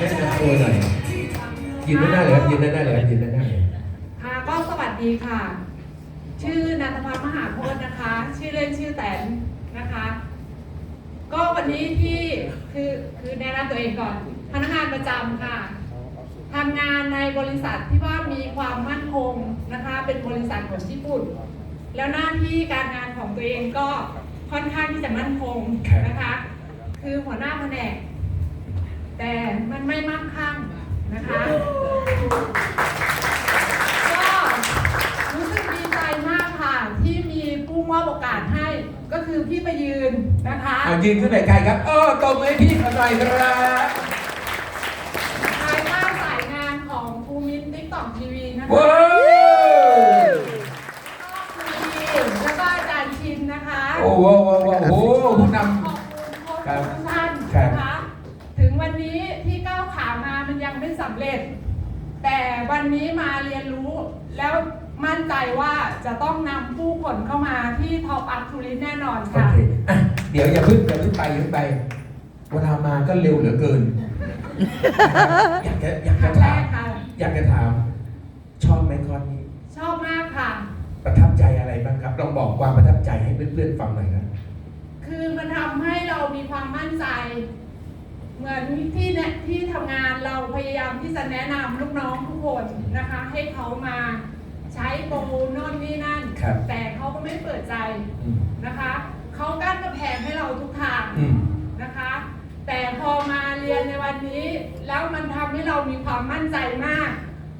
แนะนำตัวหน่อยยืนด้านหน้าเลยครับยืนด้านหน้าเลยครับยืนด้านหน้าเลยค่ะก็สวัสดีค่ะ ชื่อนันทพัฒน์มหาโพธิ์นะคะ ชื่อเล่นชื่อแตนนะคะ ก็วันนี้ที่คือคือแนะนำตัวเองก่อน พนักงานประจำค่ะทำงานในบริษัทที่ว่ามีความมั่นคงนะคะ เป็นบริษัทของญี่ปุ่น แล้วหน้าที่การงานของตัวเองก็ค่อนข้างที่จะมั่นคงนะคะ คือหัวหน้าแผนก แต่มันไม่มั่งคั่งนะคะ ก็รู้สึกดีใจมากค่ะ ที่มีผู้มอบโอกาสให้ก็คือพี่ประยืนนะคะเอายืนขึ้นไปไกลครับเออตบมือให้พี่เขาหน่อยครับภายใต้สายงานของภูมินติ๊กต็อกทีวีนะคะว้าวแล้วก็อาจารย์ชินนะคะ โอ้โหโอ้โหโอ้โหผู้นขอบคุณโค้ชครับทุกท่าน ครับ นะคะ ถึงวันนี้ที่ก้าวขามามัน ยังไม่สำเร็จ แต่วันนี้มาเรียนรู้แล้วมั่นใจว่าจะต้องนำผู้คนเข้ามาที่ท็อปอัพทูริสแน่นอนำโอค่ะ เคอะเดี๋ยวอย่าเพึ่งอย่าเพึ่งไปอย่าเพึ่งไปเวลามาก็เร็วเหลือเกิน อยากจะอยากคจะรั้งแรถามกค่ะ อยากจะถาม ชอบไหมคอร์สนี้ ชอบมากค่ะ ประทับใจอะไรบ้างครับลองบอกความประทับใจให้เพื่อนๆฟังหน่อยครับ คือมันทำให้เรามีความมั่นใจ เหมือนที่เนี่ยที่ทำงานเราพยายามที่จะแนะนำลูกน้องทุกคนนะคะ ให้เขามาใช้โปรโน่นนี่นั่น ครับ แต่เขาก็ไม่เปิดใจอืมนะคะเขากั้นกระแพงให้เราทุกทางอืมนะคะ แต่พอมาเรียนในวันนี้ แล้วมันทำให้เรามีความมั่นใจมาก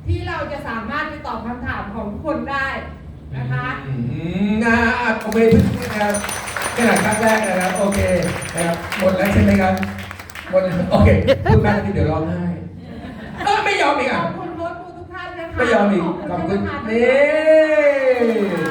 ที่เราจะสามารถไปตอบคำถามของทุกคนได้นะคะ อืมอ่าโอเคทุกท่านนะครับนี่แหละครั้งแรกนะครับ โอเคนะครับหมดแล้วใช่ไหมครับ หมดแล้วโอเคพูดมากนิดเดี๋ยวร้องไห้เออไม่ยอมอีกขอะ อบคุณโค้ชครูทุกท่านนะคะไม่ยอมอีกขอบคุณท่านประธานนี่โอเคโอเค